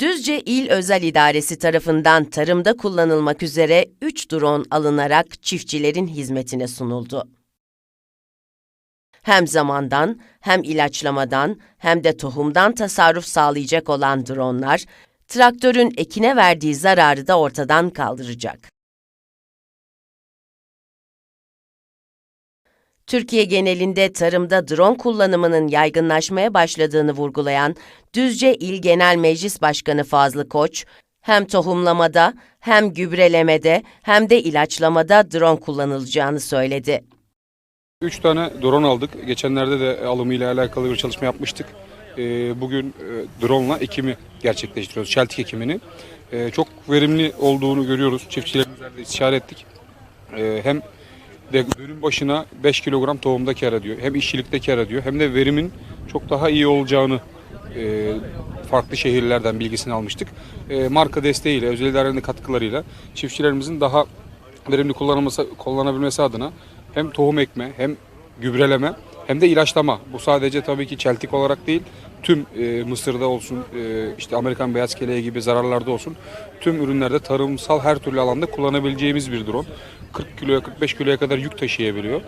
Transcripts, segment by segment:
Düzce İl Özel İdaresi tarafından tarımda kullanılmak üzere 3 drone alınarak çiftçilerin hizmetine sunuldu. Hem zamandan, hem ilaçlamadan, hem de tohumdan tasarruf sağlayacak olan dronlar, traktörün ekine verdiği zararı da ortadan kaldıracak. Türkiye genelinde tarımda drone kullanımının yaygınlaşmaya başladığını vurgulayan Düzce İl Genel Meclis Başkanı Fazlı Koç, hem tohumlamada, hem gübrelemede, hem de ilaçlamada drone kullanılacağını söyledi. Üç tane drone aldık. Geçenlerde de alımıyla alakalı bir çalışma yapmıştık. Ee, Bugün e, drone'la ekimi gerçekleştiriyoruz. Çeltik ekimini. Ee, Çok verimli olduğunu görüyoruz. Çiftçilerimizle istişare ettik. Ee, Hem dönüm başına 5 kilogram tohumda kar ediyor. Hem işçilikte kar ediyor. Hem de verimin çok daha iyi olacağını e, farklı şehirlerden bilgisini almıştık. E, Marka desteğiyle, özel idarenin katkılarıyla çiftçilerimizin daha verimli kullanılması, kullanabilmesi adına hem tohum ekme hem gübreleme hem de ilaçlama. Bu sadece tabii ki çeltik olarak değil, tüm e, mısırda olsun, e, işte Amerikan beyaz keleği gibi zararlarda olsun, tüm ürünlerde tarımsal her türlü alanda kullanabileceğimiz bir drone. 40 kiloya 45 kiloya kadar yük taşıyabiliyor.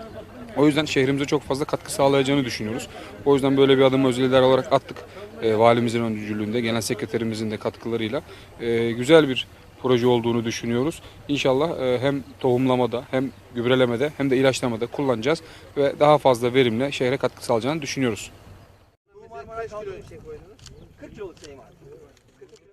O yüzden şehrimize çok fazla katkı sağlayacağını düşünüyoruz. O yüzden böyle bir adımı özel idare olarak attık. E, valimizin öncülüğünde, genel sekreterimizin de katkılarıyla e, güzel bir proje olduğunu düşünüyoruz. İnşallah e, hem tohumlamada hem gübrelemede hem de ilaçlamada kullanacağız ve daha fazla verimle şehre katkı sağlayacağını düşünüyoruz. Kaç kilo şey koydunuz? 40 kiloluk.